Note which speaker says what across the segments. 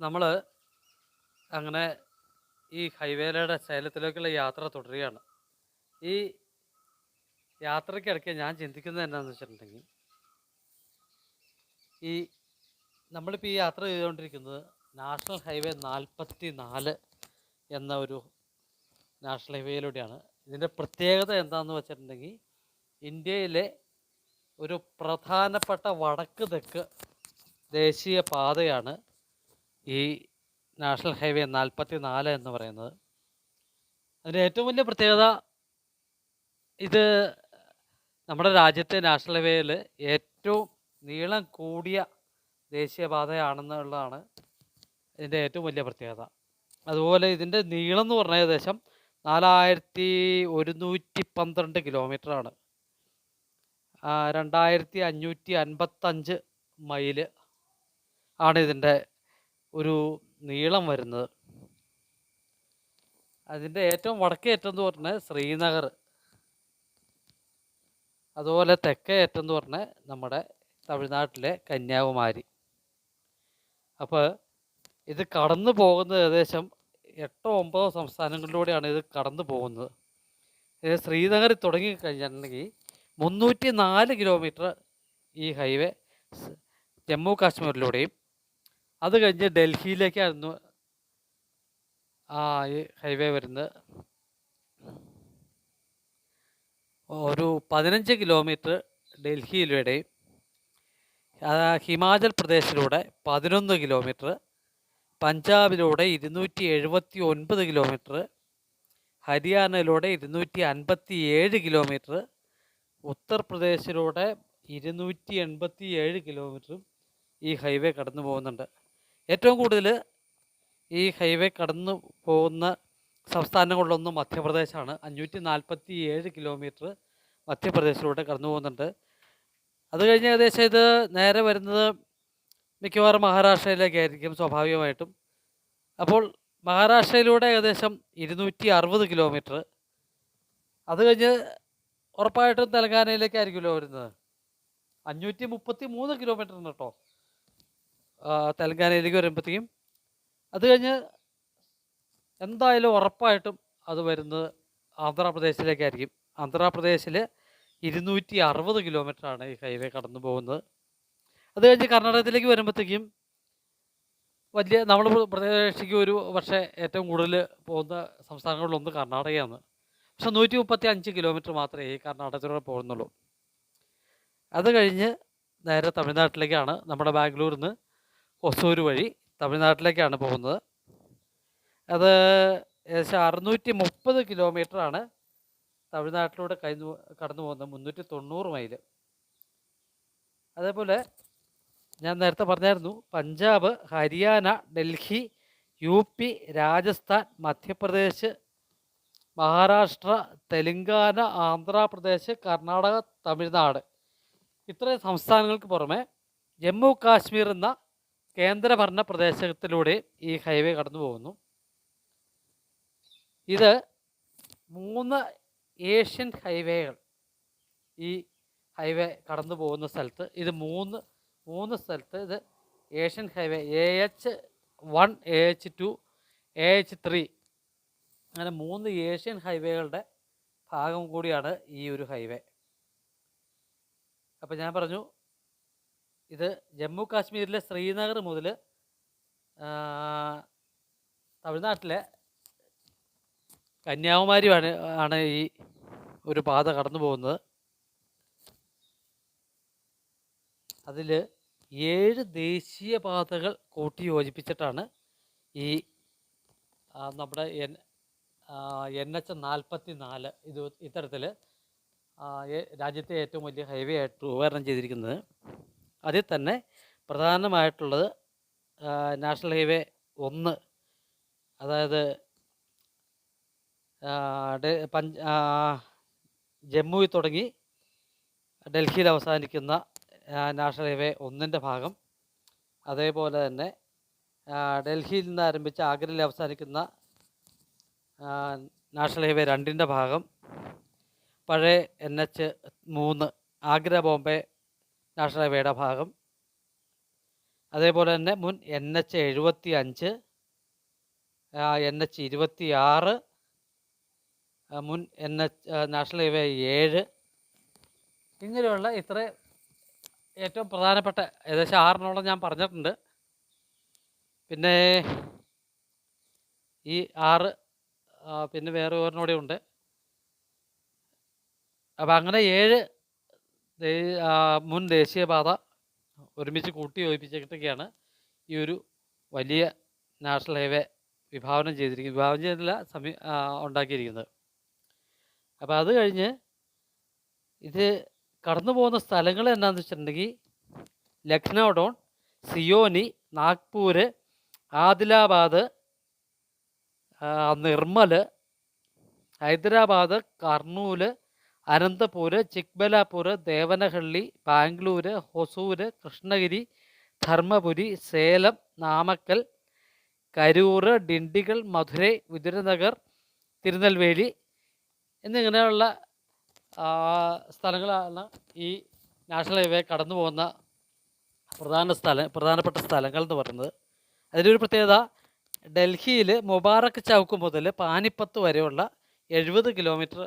Speaker 1: നമ്മൾ അങ്ങനെ ഈ ഹൈവേയിലൂടെ സേലത്തിലേക്കുള്ള യാത്ര തുടരുകയാണ്. ഈ യാത്രയ്ക്കിടയ്ക്ക് ഞാൻ ചിന്തിക്കുന്നത് എന്താണെന്ന് വെച്ചിട്ടുണ്ടെങ്കിൽ ഈ നമ്മളിപ്പോൾ ഈ യാത്ര ചെയ്തുകൊണ്ടിരിക്കുന്നത് നാഷണൽ ഹൈവേ നാൽപ്പത്തി നാല് എന്ന ഒരു നാഷണൽ ഹൈവേയിലൂടെയാണ്. ഇതിന്റെ പ്രത്യേകത എന്താണെന്ന് വെച്ചിട്ടുണ്ടെങ്കിൽ ഇന്ത്യയിലെ ഒരു പ്രധാനപ്പെട്ട വടക്ക് തെക്ക് ദേശീയ പാതയാണ് ഈ നാഷണൽ ഹൈവേ നാൽപ്പത്തി നാല് എന്ന് പറയുന്നത്. അതിന്റെ ഏറ്റവും വലിയ പ്രത്യേകത ഇത് നമ്മുടെ രാജ്യത്തെ നാഷണൽ ഹൈവേയിൽ ഏറ്റവും നീളം കൂടിയ ദേശീയപാതയാണെന്നുള്ളതാണ് ഇതിന്റെ ഏറ്റവും വലിയ പ്രത്യേകത. അതുപോലെ ഇതിന്റെ നീളം എന്ന് പറഞ്ഞ ഏകദേശം നാലായിരത്തി ഒരുന്നൂറ്റി പന്ത്രണ്ട് കിലോമീറ്ററാണ്. രണ്ടായിരത്തി അഞ്ഞൂറ്റി അൻപത്തഞ്ച് മൈൽ ആണ് ഇതിന്റെ ഒരു നീളം വരുന്നത്. അതിന്റെ ഏറ്റവും വടക്കേ അറ്റം എന്ന് പറഞ്ഞാൽ ശ്രീനഗർ. അതുപോലെ തെക്കേ അറ്റം എന്ന് പറഞ്ഞാൽ നമ്മുടെ തമിഴ്നാട്ടിലെ കന്യാകുമാരി. അപ്പോൾ ഇത് കടന്നു പോകുന്നത് ഏകദേശം എട്ടോ ഒമ്പതോ സംസ്ഥാനങ്ങളിലൂടെയാണ് ഇത് കടന്നു പോകുന്നത്. ഇത് ശ്രീനഗറിൽ തുടങ്ങി കഴിഞ്ഞിട്ടുണ്ടെങ്കിൽ മുന്നൂറ്റി നാല് കിലോമീറ്റർ ഈ ഹൈവേ ജമ്മു കാശ്മീരിലൂടെയും അത് കഴിഞ്ഞ് ഡൽഹിയിലേക്കായിരുന്നു ആ ഈ ഹൈവേ വരുന്നത്. ഒരു പതിനഞ്ച് കിലോമീറ്റർ ഡൽഹിയിലൂടെയും ഹിമാചൽ പ്രദേശിലൂടെ പതിനൊന്ന് കിലോമീറ്റർ പഞ്ചാബിലൂടെ ഇരുന്നൂറ്റി എഴുപത്തി ഒൻപത് കിലോമീറ്റർ ഹരിയാനയിലൂടെ ഇരുന്നൂറ്റി അൻപത്തി ഏഴ് കിലോമീറ്റർ ഉത്തർപ്രദേശിലൂടെ ഇരുന്നൂറ്റി എൺപത്തി ഏഴ് കിലോമീറ്ററും ഈ ഹൈവേ കടന്നു പോകുന്നുണ്ട് ഏറ്റവും കൂടുതൽ ഈ ഹൈവേ കടന്നു പോകുന്ന സംസ്ഥാനങ്ങളിലൊന്ന് മധ്യപ്രദേശാണ്. അഞ്ഞൂറ്റി നാൽപ്പത്തി ഏഴ് കിലോമീറ്റർ മധ്യപ്രദേശിലൂടെ കടന്നു പോകുന്നുണ്ട്. അത് കഴിഞ്ഞ് ഏകദേശം ഇത് നേരെ വരുന്നത് മിക്കവാറും മഹാരാഷ്ട്രയിലേക്കായിരിക്കും സ്വാഭാവികമായിട്ടും. അപ്പോൾ മഹാരാഷ്ട്രയിലൂടെ ഏകദേശം ഇരുന്നൂറ്റി അറുപത് കിലോമീറ്റർ. അത് കഴിഞ്ഞ് ഉറപ്പായിട്ടും തെലങ്കാനയിലേക്കായിരിക്കുമല്ലോ വരുന്നത്. അഞ്ഞൂറ്റി മുപ്പത്തി മൂന്ന് കിലോമീറ്റർ ഉണ്ട് കേട്ടോ. തെലങ്കാനയിലേക്ക് വരുമ്പോഴത്തേക്കും അത് കഴിഞ്ഞ് എന്തായാലും ഉറപ്പായിട്ടും അത് വരുന്നത് ആന്ധ്രാപ്രദേശിലേക്കായിരിക്കും ആന്ധ്രാപ്രദേശിൽ ഇരുന്നൂറ്റി അറുപത് കിലോമീറ്ററാണ് ഈ ഹൈവേ കടന്നു പോകുന്നത്. അത് കഴിഞ്ഞ് കർണാടകത്തിലേക്ക് വരുമ്പോഴത്തേക്കും വലിയ നമ്മൾ പ്രദേശിക്ക് ഒരു പക്ഷേ ഏറ്റവും കൂടുതൽ പോകുന്ന സംസ്ഥാനങ്ങളിലൊന്ന് കർണാടകയാണ്. പക്ഷെ നൂറ്റി മുപ്പത്തി അഞ്ച് കിലോമീറ്റർ മാത്രമേ ഈ കർണാടകത്തിലൂടെ പോകുന്നുള്ളൂ. അത് കഴിഞ്ഞ് നേരെ തമിഴ്നാട്ടിലേക്കാണ് നമ്മുടെ ബാംഗ്ലൂരിൽ നിന്ന് ഒസൂർ വഴി തമിഴ്നാട്ടിലേക്കാണ് പോകുന്നത്. അത് ഏകദേശം അറുന്നൂറ്റി മുപ്പത് കിലോമീറ്ററാണ് തമിഴ്നാട്ടിലൂടെ കഴിഞ്ഞു കടന്നു പോകുന്നത് മുന്നൂറ്റി തൊണ്ണൂറ് മൈൽ. അതേപോലെ ഞാൻ നേരത്തെ പറഞ്ഞായിരുന്നു പഞ്ചാബ് ഹരിയാന ഡൽഹി യു പി രാജസ്ഥാൻ മധ്യപ്രദേശ് മഹാരാഷ്ട്ര തെലുങ്കാന ആന്ധ്രാപ്രദേശ് കർണാടക തമിഴ്നാട്. ഇത്രയും സംസ്ഥാനങ്ങൾക്ക് പുറമെ ജമ്മു കാശ്മീർ എന്ന കേന്ദ്രഭരണ പ്രദേശത്തിലൂടെ ഈ ഹൈവേ കടന്നു പോകുന്നു. ഇത് മൂന്ന് ഏഷ്യൻ ഹൈവേകൾ ഈ ഹൈവേ കടന്നു പോകുന്ന സ്ഥലത്ത് ഇത് മൂന്ന് മൂന്ന് സ്ഥലത്ത് ഇത് Asian highway A H one A H two A H three അങ്ങനെ മൂന്ന് ഏഷ്യൻ ഹൈവേകളുടെ ഭാഗം കൂടിയാണ് ഈ ഒരു ഹൈവേ. അപ്പോൾ ഞാൻ പറഞ്ഞു ഇത് ജമ്മു കാശ്മീരിലെ ശ്രീനഗർ മുതൽ തമിഴ്നാട്ടിലെ കന്യാകുമാരി ആണ് ഈ ഒരു പാത കടന്നു പോകുന്നത്. അതിൽ ഏഴ് ദേശീയ പാതകൾ കൂട്ടി യോജിപ്പിച്ചിട്ടാണ് ഈ നമ്മുടെ എൻ എൻ എച്ച് നാൽപ്പത്തി നാല് ഇത് ഇത്തരത്തിൽ രാജ്യത്തെ ഏറ്റവും വലിയ ഹൈവേ ആയിട്ട് രൂപകരണം ചെയ്തിരിക്കുന്നത്. അതിൽ തന്നെ പ്രധാനമായിട്ടുള്ളത് നാഷണൽ ഹൈവേ ഒന്ന് അതായത് പഞ്ച് ജമ്മുവിൽ തുടങ്ങി ഡൽഹിയിൽ അവസാനിക്കുന്ന നാഷണൽ ഹൈവേ ഒന്നിന്റെ ഭാഗം. അതേപോലെ തന്നെ ഡൽഹിയിൽ നിന്ന് ആരംഭിച്ച് ആഗ്രയിൽ അവസാനിക്കുന്ന നാഷണൽ ഹൈവേ രണ്ടിന്റെ ഭാഗം. പഴയ എൻ എച്ച് മൂന്ന് ആഗ്ര ബോംബെ നാഷണൽ ഹൈവേയുടെ ഭാഗം. അതേപോലെ തന്നെ മുൻ എൻ എച്ച് എഴുപത്തി അഞ്ച് എൻ എച്ച് ഇരുപത്തി ആറ് മുൻ എൻ എച്ച് നാഷണൽ ഹൈവേ ഏഴ് ഇങ്ങനെയുള്ള ഇത്ര ഏറ്റവും പ്രധാനപ്പെട്ട ഏകദേശം ആറിനോളം ഞാൻ പറഞ്ഞിട്ടുണ്ട്. പിന്നെ ഈ ആറ് പിന്നെ വേറെ ഒരിനോടെ ഉണ്ട്. അപ്പം അങ്ങനെ ഏഴ് ദേ- മുൻ ദേശീയപാത ഒരുമിച്ച് കൂട്ടി യോജിപ്പിച്ചിട്ടൊക്കെയാണ് ഈ ഒരു വലിയ നാഷണൽ ഹൈവേ വിഭാവനം ചെയ്തിരിക്കുന്നത്. വിഭാവനം ചെയ്തില്ല സമീ ഉണ്ടാക്കിയിരിക്കുന്നത്. അപ്പോൾ അത് കഴിഞ്ഞ് ഇത് കടന്നു പോകുന്ന സ്ഥലങ്ങൾ എന്താണെന്ന് വെച്ചിട്ടുണ്ടെങ്കിൽ ലക്നൗ ഡോൺ സിയോനി നാഗ്പൂർ ആദിലാബാദ് ആ, നിർമ്മൽ ഹൈദരാബാദ് കർണൂൽ അനന്തപൂര് ചിക്ബലാപൂർ ദേവനഹള്ളി ബാംഗ്ലൂർ ഹൊസൂര് കൃഷ്ണഗിരി ധർമ്മപുരി സേലം നാമക്കൽ കരൂർ ഡിണ്ടിഗൽ മധുരൈ വിതുരനഗർ തിരുനെൽവേലി എന്നിങ്ങനെയുള്ള സ്ഥലങ്ങളാണ് ഈ നാഷണൽ ഹൈവേ കടന്നു പോകുന്ന പ്രധാന സ്ഥല പ്രധാനപ്പെട്ട സ്ഥലങ്ങൾ എന്ന് പറയുന്നത്. അതിലൊരു പ്രത്യേകത ഡൽഹിയിൽ മുബാറക്ക് ചൗക്ക് മുതൽ പാനിപ്പത്ത് വരെയുള്ള എഴുപത് കിലോമീറ്റർ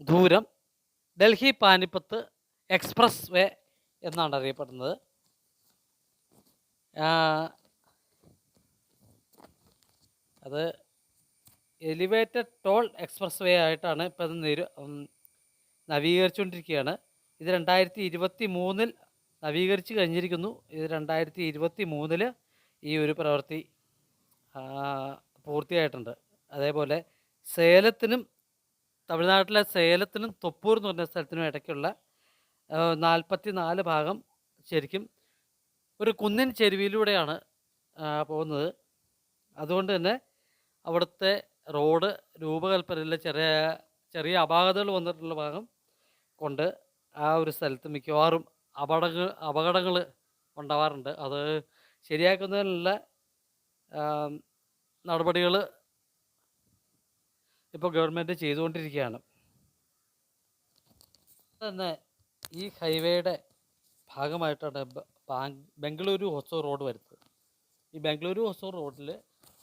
Speaker 1: ദൂരം ഡൽഹി പാനിപ്പത്ത് എക്സ്പ്രസ് വേ എന്നാണ് അറിയപ്പെടുന്നത്. അത് എലിവേറ്റഡ് ടോൾ എക്സ്പ്രസ് വേ ആയിട്ടാണ് ഇപ്പം അത് നിരു നവീകരിച്ചുകൊണ്ടിരിക്കുകയാണ്. ഇത് രണ്ടായിരത്തി ഇരുപത്തി മൂന്നിൽ നവീകരിച്ച് കഴിഞ്ഞിരിക്കുന്നു. ഇത് രണ്ടായിരത്തി ഇരുപത്തി മൂന്നിൽ ഈ ഒരു പ്രവൃത്തി പൂർത്തിയായിട്ടുണ്ട്. അതേപോലെ സേലത്തിനും തമിഴ്നാട്ടിലെ സേലത്തിനും തൊപ്പൂർ എന്ന് പറഞ്ഞ സ്ഥലത്തിനും ഇടയ്ക്കുള്ള നാൽപ്പത്തി നാല് ഭാഗം ശരിക്കും ഒരു കുന്നിൻ ചെരുവിയിലൂടെയാണ് പോകുന്നത്. അതുകൊണ്ട് തന്നെ അവിടുത്തെ റോഡ് രൂപകൽപ്പനയിലെ ചെറിയ ചെറിയ അപാകതകൾ വന്നിട്ടുള്ള ഭാഗം കൊണ്ട് ആ ഒരു സ്ഥലത്ത് മിക്കവാറും അപകടങ്ങൾ അപകടങ്ങൾ ഉണ്ടാവാറുണ്ട്. അത് ശരിയാക്കുന്നതിനുള്ള നടപടികൾ ഇപ്പോൾ ഗവൺമെന്റ് ചെയ്തുകൊണ്ടിരിക്കുകയാണ്. തന്നെ ഈ ഹൈവേയുടെ ഭാഗമായിട്ടാണ് ബംഗളൂരു ഹൊസൂർ റോഡ് വരുന്നത്. ഈ ബംഗളൂരു ഹൊസൂർ റോഡിൽ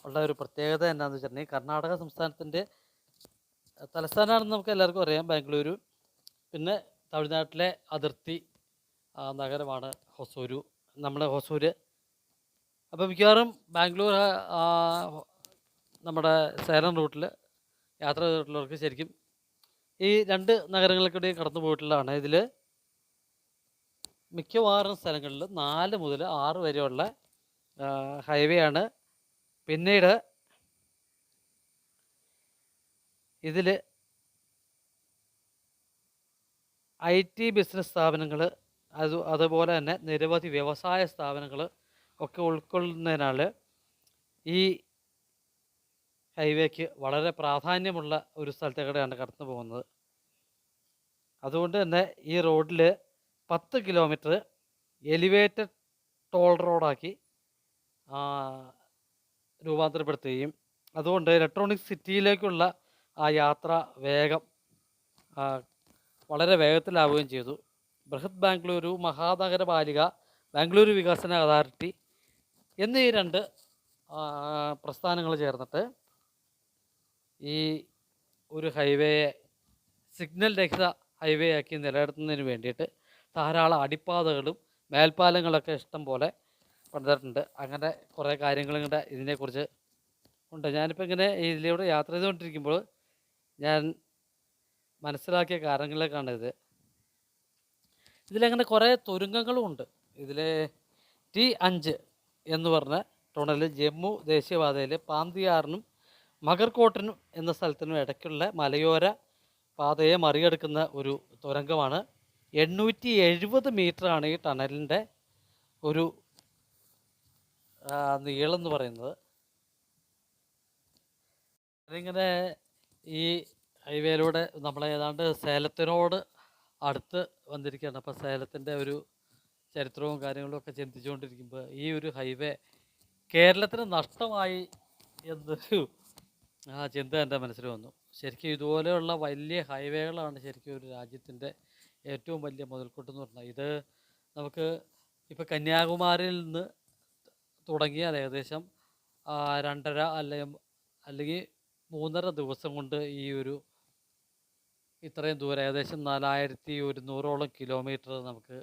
Speaker 1: ഉള്ള ഒരു പ്രത്യേകത എന്താണെന്ന് വെച്ചിട്ടുണ്ടെങ്കിൽ കർണാടക സംസ്ഥാനത്തിന്റെ തലസ്ഥാനമാണെന്ന് നമുക്ക് എല്ലാവർക്കും അറിയാം ബാംഗ്ലൂരു പിന്നെ തമിഴ്നാട്ടിലെ അതിർത്തി നഗരമാണ് ഹൊസൂരു നമ്മുടെ ഹൊസൂര്. അപ്പോൾ മിക്കവാറും ബാംഗ്ലൂർ നമ്മുടെ സേലം റൂട്ടിൽ യാത്ര ചെയ്തിട്ടുള്ളവർക്ക് ശരിക്കും ഈ രണ്ട് നഗരങ്ങൾക്കിടയിൽ കൂടി കടന്നു പോയിട്ടുള്ളതാണ് ഇതിൽ മിക്കവാറും സ്ഥലങ്ങളിൽ നാല് മുതൽ ആറ് വരെയുള്ള ഹൈവേ ആണ്. പിന്നീട് ഇതിൽ ഐ ടി ബിസിനസ് സ്ഥാപനങ്ങൾ അത് അതുപോലെ തന്നെ നിരവധി വ്യവസായ സ്ഥാപനങ്ങൾ ഒക്കെ ഉൾക്കൊള്ളുന്നതിനാൽ ഈ ഹൈവേക്ക് വളരെ പ്രാധാന്യമുള്ള ഒരു സ്ഥലത്തേക്കൂടെയാണ് കടന്നു പോകുന്നത്. അതുകൊണ്ട് തന്നെ ഈ റോഡിൽ പത്ത് കിലോമീറ്റർ എലിവേറ്റഡ് ടോൾ റോഡാക്കി രൂപാന്തരപ്പെടുത്തുകയും അതുകൊണ്ട് ഇലക്ട്രോണിക് സിറ്റിയിലേക്കുള്ള ആ യാത്ര വേഗം വളരെ വേഗത്തിലാവുകയും ചെയ്തു. ബൃഹത് ബാംഗ്ലൂരു മഹാനഗരപാലിക ബാംഗ്ലൂരു വികസന അതോറിറ്റി എന്നീ രണ്ട് പ്രസ്ഥാനങ്ങൾ ചേർന്നിട്ട് ഈ ഒരു ഹൈവേയെ സിഗ്നൽ രഹിത ഹൈവേ ആക്കി നിലനിർത്തുന്നതിന് വേണ്ടിയിട്ട് ധാരാളം അടിപ്പാതകളും മേൽപ്പാലങ്ങളൊക്കെ ഇഷ്ടം പോലെ പണിതിട്ടുണ്ട്. അങ്ങനെ കുറേ കാര്യങ്ങളും കൂടെ ഇതിനെക്കുറിച്ച് ഉണ്ട്. ഞാനിപ്പോൾ ഇങ്ങനെ ഇതിലൂടെ യാത്ര ചെയ്തുകൊണ്ടിരിക്കുമ്പോൾ ഞാൻ മനസ്സിലാക്കിയ കാര്യങ്ങളിലേക്കാണ് ഇത്. ഇതിലങ്ങനെ കുറേ തുരുങ്കങ്ങളും ഉണ്ട്. ഇതിൽ ടി അഞ്ച് എന്ന് പറഞ്ഞ ടണൽ ജമ്മു ദേശീയപാതയിൽ പാന്തിയാറിനും മകർകോട്ടിനും എന്ന സ്ഥലത്തിനും ഇടയ്ക്കുള്ള മലയോര പാതയെ മറികടക്കുന്ന ഒരു തുരങ്കമാണ്. എണ്ണൂറ്റി എഴുപത് മീറ്ററാണ് ഈ ടണലിന്റെ ഒരു നീളം എന്ന് പറയുന്നത്. അതിങ്ങനെ ഈ ഹൈവേയിലൂടെ നമ്മൾ ഏതാണ്ട് സേലത്തിനോട് അടുത്ത് വന്നിരിക്കുകയാണ്. അപ്പോൾ സേലത്തിന്റെ ഒരു ചരിത്രവും കാര്യങ്ങളും ഒക്കെ ചിന്തിച്ചുകൊണ്ടിരിക്കുമ്പോൾ ഈ ഒരു ഹൈവേ കേരളത്തിന് നഷ്ടമായി എന്നൊരു ആ ചിന്ത എന്റെ മനസ്സിൽ വന്നു. ശരിക്കും ഇതുപോലെയുള്ള വലിയ ഹൈവേകളാണ് ശരിക്കും ഒരു രാജ്യത്തിന്റെ ഏറ്റവും വലിയ മുതൽക്കൂട്ട് എന്ന് പറഞ്ഞാൽ ഇത് നമുക്ക് ഇപ്പോൾ കന്യാകുമാരിയിൽ നിന്ന് തുടങ്ങിയാൽ ഏകദേശം രണ്ടര അല്ലെങ്കിൽ അല്ലെങ്കിൽ മൂന്നര ദിവസം കൊണ്ട് ഈ ഒരു ഇത്രയും ദൂരം ഏകദേശം നാലായിരത്തി ഒരുന്നൂറോളം കിലോമീറ്റർ നമുക്ക്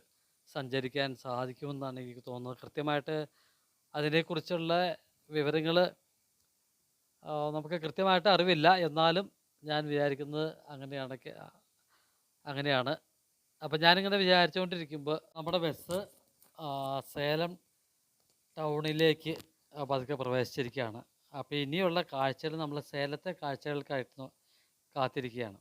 Speaker 1: സഞ്ചരിക്കാൻ സാധിക്കുമെന്നാണ് എനിക്ക് തോന്നുന്നത്. കൃത്യമായിട്ട് അതിനെക്കുറിച്ചുള്ള വിവരങ്ങൾ നമുക്ക് കൃത്യമായിട്ട് അറിവില്ല. എന്നാലും ഞാൻ വിചാരിക്കുന്നത് അങ്ങനെയാണ് അങ്ങനെയാണ്. അപ്പം ഞാനിങ്ങനെ വിചാരിച്ചുകൊണ്ടിരിക്കുമ്പോൾ നമ്മുടെ ബസ് സേലം ടൗണിലേക്ക് പതുക്കെ പ്രവേശിച്ചിരിക്കുകയാണ്. അപ്പോൾ ഇനിയുള്ള കാഴ്ചകൾ നമ്മൾ സേലത്തെ കാഴ്ചകൾക്കായിട്ട് കാത്തിരിക്കുകയാണ്.